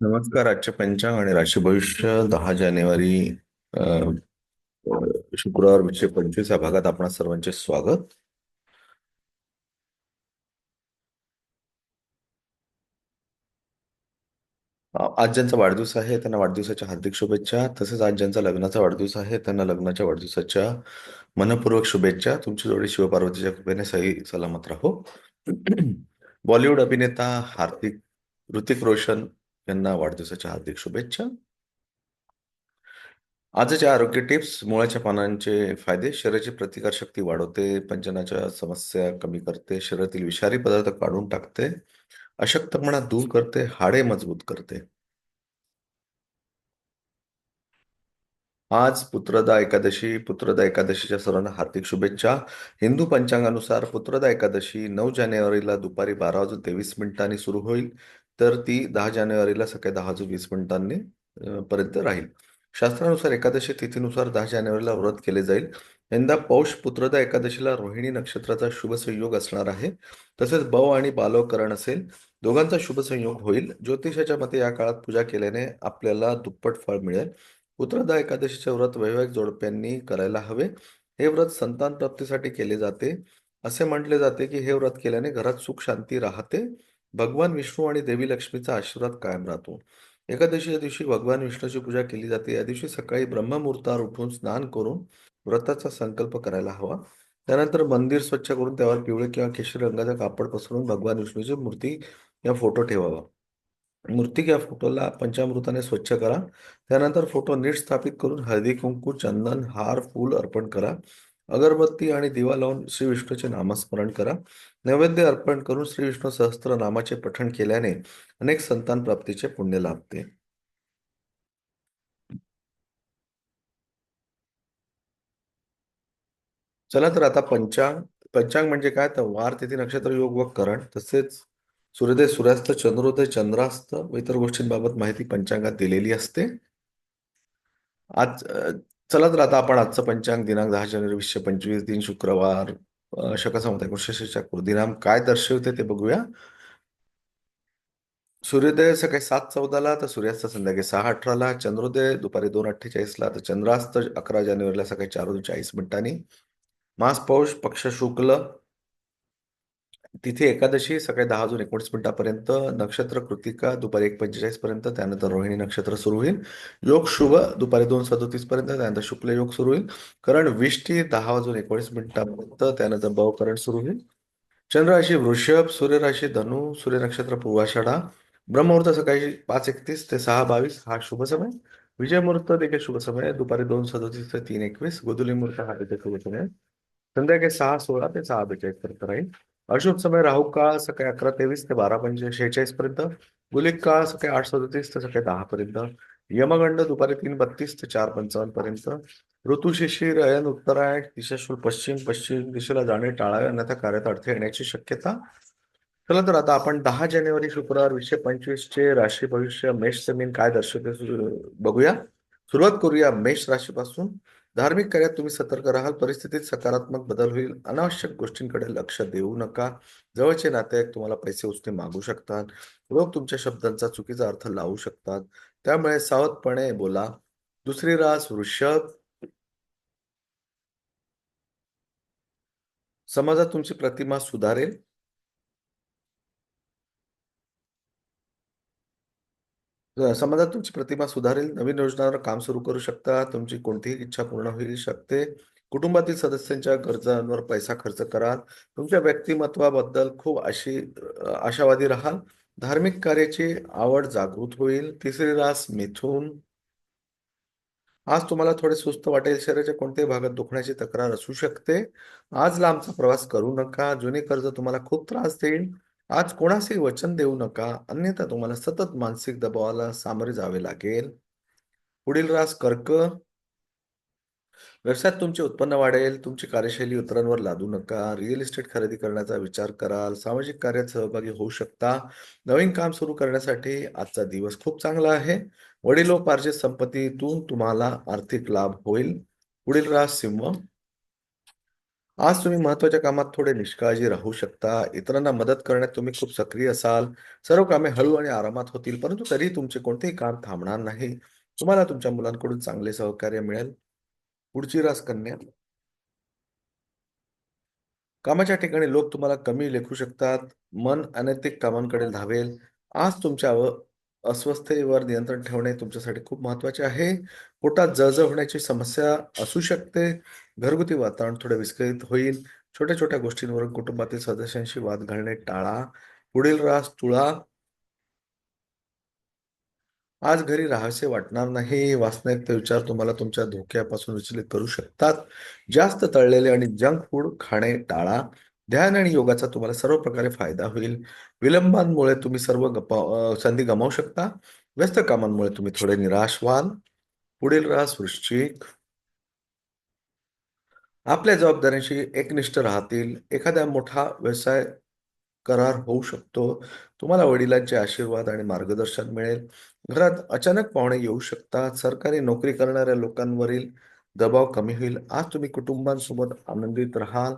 नमस्कार आजचे पंचांग आणि राशी भविष्य दहा जानेवारी अ, अ, शुक्रवार विषय पंचवीस या भागात आपण सर्वांचे स्वागत. आज ज्यांचा वाढदिवस आहे त्यांना वाढदिवसाच्या हार्दिक शुभेच्छा. तसेच आज ज्यांचा लग्नाचा वाढदिवस आहे त्यांना लग्नाच्या वाढदिवसाच्या मनपूर्वक शुभेच्छा. तुमची जोडी शिवपार्वतीच्या कृपेने सही सलामत राहो. बॉलिवूड अभिनेता हार्दिक ऋतिक रोशन यांना वाढदिवसाच्या हार्दिक शुभेच्छा. आजच्या आरोग्य टिप्स मुळाच्या पानांचे फायदे शरीराची प्रतिकारशक्ती वाढवते पंचनाच्या समस्या कमी करते शरीरातील विषारी पदार्थ काढून टाकते अशक्तपणा दूर करते हाडे मजबूत करते. आज पुत्रदा एकादशी पुत्रदा एकादशीच्या सर्वांना हार्दिक शुभेच्छा. हिंदू पंचांगानुसार पुत्रदा एकादशी नऊ जानेवारीला दुपारी बारा वाजून तेवीस मिनिटांनी सुरू होईल. तर ती दहा जानेवारीला सकाळी दहा वाजून वीस मिनिटांनी पर्यंत राहील. शास्त्रानुसार एकादशी तिथीनुसार दहा जानेवारीला व्रत केले जाईल. यंदा पौष पुत्रदा एकादशीला रोहिणी नक्षत्राचा शुभ संयोग असणार आहे. तसेच बव आणि बालवकरण असेल दोघांचा शुभ संयोग होईल. ज्योतिषाच्या मते या काळात पूजा केल्याने आपल्याला दुप्पट फळ मिळेल. पुत्रदा एकादशीचे व्रत वैवाहिक जोडप्यांनी करायला हवे. हे व्रत संतान प्राप्तीसाठी केले जाते. असे म्हटले जाते की हे व्रत केल्याने घरात सुख शांती राहते. भगवान विष्णू आणि देवी लक्ष्मीचा आशीर्वाद कायम राहतो. एकादशीच्या दिवशी भगवान विष्णूची पूजा केली जाते. या दिवशी सकाळी ब्रह्ममुहूर्तावर उठून स्नान करून व्रताचा संकल्प करायला हवा. त्यानंतर मंदिर स्वच्छ करून त्यावर पिवळे किंवा केशरी रंगाचा कापड पसरून भगवान विष्णूची मूर्ती या फोटो ठेवावा. मूर्ती किंवा फोटोला पंचामृताने स्वच्छ करा. त्यानंतर फोटो नीट स्थापित करून हळदी कुंकू चंदन हार फूल अर्पण करा. अगरबत्ती आणि दिवा लावून श्री विष्णूचे नामस्मरण करा. नैवेद्य अर्पण करून श्री विष्णू सहस्त्र नामाचे पठण केल्याने अनेक संतान प्राप्तीचे पुण्य लाभते. चला तर आता पंचांग पंचांग म्हणजे काय? तर वार तिथी नक्षत्र योग व करण. तसेच सूर्योदय सूर्यास्त चंद्रोदय चंद्रास्त व इतर गोष्टींबाबत माहिती पंचांगात दिलेली असते. आज चला तर आता आपण आजचं पंचांग दिनांक दहा जानेवारी वीसशे पंचवीस दिन शुक्रवार शकसंमत शक एकोणीसशे दिनांक काय दर्शवते ते बघूया. सूर्योदय सकाळी सात चौदाला तर सूर्यास्त संध्याकाळी सहा अठराला चंद्रोदय दुपारी दोन अठ्ठेचाळीसला तर चंद्रास्त अकरा जानेवारीला सकाळी चार चाळीस मिनिटांनी. मास पौष पक्ष शुक्ल तिथे एकादशी सकाळी दहा वाजून एकोणीस मिनिटापर्यंत नक्षत्र कृतिका दुपारी एक पंचेचाळीस पर्यंत त्यानंतर रोहिणी नक्षत्र सुरू होईल योग शुभ दुपारी दोन सदोतीस पर्यंत त्यानंतर शुक्ल योग सुरू होईल करण विष्टी दहा वाजून एकोणीस मिनिटापर्यंत त्यानंतर भवकरण सुरू होईल चंद्र राशी वृषभ सूर्य राशी धनु सूर्य नक्षत्र पूर्वाषाढा ब्रह्ममुहूर्त सकाळी पाच एकतीस ते सहा बावीस हा शुभ समय विजय मुहूर्त देखील शुभ समय आहे. दुपारी दोन सदोतीस ते तीन एकवीस गोधुली मुहूर्त हा देखील शुभ समय आहे. संध्याकाळी सहा सोळा ते सहा बेचाळीस पर्यंत राहील अशुभ समय राहू काळ सकाळी अकरा तेवीस ते बारा पंचे शेहेचाळीस पर्यंत गुलिक काळ सकाळी आठ सदतीस ते सकाळी दहा पर्यंत यमगंड दुपारी तीन बत्तीस ते चार पंचावन्न पर्यंत ऋतुशिशिर अयन उत्तरायण दिशाशूल पश्चिम पश्चिम दिशेला जाणे टाळावे अन्यथा कार्यात अडथळे येण्याची शक्यता. चला तर आता आपण दहा जानेवारी शुक्रवार वीसशे पंचवीस चे राशी भविष्य मेष जमीन काय दर्शवते बघूया. सुरुवात करूया मेष राशीपासून. धार्मिक कार्यात तुम्ही सतर्क राहाल परिस्थितीत सकारात्मक बदल होईल. अनावश्यक गोष्टींकडे लक्ष देऊ नका. जवळचे नातेवाईक तुम्हाला पैसे उचने मागू शकतात. लोक तुमच्या शब्दांचा चुकीचा अर्थ लावू शकतात. त्यामुळे सावधपणे बोला. दुसरी रास वृषभ समाजात तुमची प्रतिमा सुधारेल. समाजात तुमची प्रतिमा सुधारेल नवीन योजनांवर काम सुरू करू शकता तुमची कोणतीही इच्छा पूर्ण होईल शकते. कुटुंबातील सदस्यांच्या गरजांवर पैसा खर्च कराल तुमच्या व्यक्तिमत्वाबद्दल खूप अशी आशावादी राहाल. धार्मिक कार्याची आवड जागृत होईल. तिसरी रास मिथून. आज तुम्हाला थोडे सुस्त वाटेल. शरीराच्या कोणत्याही भागात दुखण्याची तक्रार असू शकते. आज लांबचा प्रवास करू नका. जुने कर्ज तुम्हाला खूप त्रास देईल. आज कोणाशी वचन देऊ नका अन्यथा तुम्हाला सतत मानसिक दबावाला सामोरे जावे लागेल. पुढील रास कर्क. व्यवसायात तुमचे उत्पन्न वाढेल तुमची कार्यशैली उतरांवर लादू नका रिअल इस्टेट खरेदी करण्याचा विचार कराल सामाजिक कार्यात सहभागी होऊ शकता. नवीन काम सुरू करण्यासाठी आजचा दिवस खूप चांगला आहे. वडिलोपार्जित संपत्तीतून तुम्हाला आर्थिक लाभ होईल. पुढील रास सिंह. आज तुम्ही महत्त्वाच्या कामात थोडे निष्काळजी राहू शकता. इतरांना मदत करण्यात तुम्ही खूप सक्रिय असाल. सर्व कामे हळू आणि आरामात होतील, परंतु तरीही तुमचे कोणतेही काम थांबणार नाही. तुम्हाला तुमच्या मुलांकडून चांगले सहकार्य मिळेल. पुढची रास कन्या. कामाच्या ठिकाणी लोक तुम्हाला कमी लेखू शकतात. मन अनैतिक कामांकडे धावेल. आज तुमच्या अस्वस्थतेवर नियंत्रण ठेवणे तुमच्यासाठी खूप महत्त्वाचे आहे. पोटात जळजळ होण्याची समस्या असू शकते. घरगुती वातावरण थोडे विस्कळीत होईल. छोट्या-छोट्या गोष्टींवरून कुटुंबातील सदस्यांशी वाद घालणे टाळा. पुढील रास तुळा. आज घरी राहावेसे वाटणार नाही. वाचण्यात विचार तुम्हाला तुमच्या धोक्यापासून विचलित करू शकतात. जास्त तळलेले आणि जंक फूड खाणे टाळा. ध्यान आणि योगाचा तुम्हाला सर्व प्रकारे फायदा होईल. विलंबांमुळे तुम्ही सर्व गपा संधी गमावू शकता. व्यस्त कामांमुळे तुम्ही थोडे निराश व्हाल. पुढील रास वृश्चिक. आपल्या जबाबदाऱ्यांशी एकनिष्ठ राहतील. एखादा मोठा व्यवसाय करार होऊ शकतो. तुम्हाला वडिलांचे आशीर्वाद आणि मार्गदर्शन मिळेल. घरात अचानक पाहुणे येऊ शकतात. सरकारी नोकरी करणाऱ्या लोकांवरील दबाव कमी होईल. आज तुम्ही कुटुंबांसोबत आनंदित राहाल.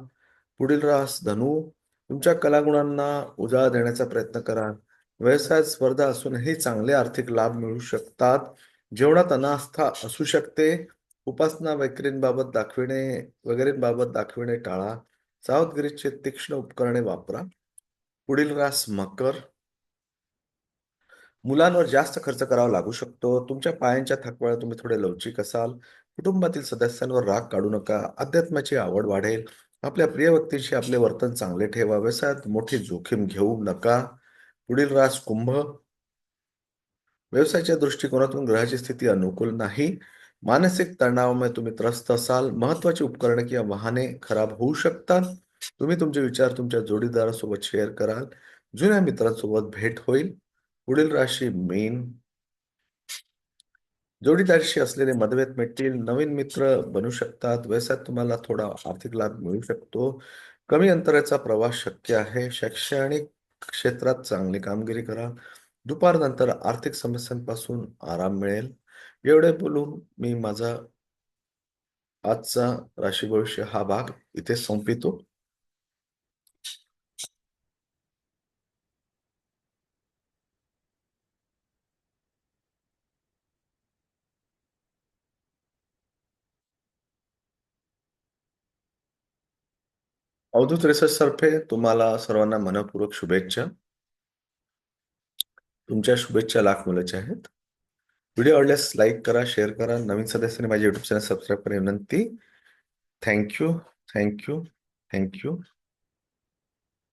पुढील रास धनु. तुमच्या कलागुणांना उजाळा देण्याचा प्रयत्न करा. व्यवसायात स्पर्धा असूनही चांगले आर्थिक लाभ मिळू शकतात. जेवणात अनास्था असू शकते. उपासना वैकरींबाबत दाखविणे वगैरेंबाबत दाखविणे टाळा. सावधगिरीचे तीक्ष्ण उपकरणे वापरा. पुढील रास मकर. मुलांवर जास्त खर्च करावा लागू शकतो. तुमच्या पायांच्या थकव्यामुळे तुम्ही थोडे लवचिक असाल. कुटुंबातील सदस्यांवर राग काढू नका. अध्यात्माची आवड वाढेल. आपल्या प्रिय व्यक्तीशी आपले वर्तन चांगले ठेवा. व्यवसायात मोठी जोखीम घेऊ नका. पुढील रास कुंभ. व्यवसायाच्या दृष्टिकोनातून ग्रहाची स्थिती अनुकूल नाही. मानसिक तणावामुळे तुम्ही त्रस्त असाल. महत्त्वाची उपकरणे किंवा वाहने खराब होऊ शकतात. तुम्ही तुमचे विचार तुमच्या जोडीदारासोबत शेअर कराल. जुन्या मित्रांसोबत भेट होईल. पुढील राशी मेन जोडीदारशी असलेले मतभेद मिटतील. नवीन मित्र बनू शकतात. व्यवसायात तुम्हाला थोडा आर्थिक लाभ मिळू शकतो. कमी अंतराचा प्रवास शक्य आहे. शैक्षणिक क्षेत्रात चांगली कामगिरी करा. दुपारनंतर आर्थिक समस्यांपासून आराम मिळेल. एवढे बोलून मी माझा आजचा राशी भविष्य हा भाग इथे संपितो अवधूत रिसर्च तर्फे तुम्हाला सर्वांना मनःपूर्वक शुभेच्छा. तुमच्या शुभेच्छा लाख मुलाच्या आहेत. व्हिडिओ आवडल्यास लाईक करा, शेअर करा. नवीन सदस्यांनी माझ्या युट्यूब चॅनल सबस्क्राईब करा विनंती. Thank you, thank you,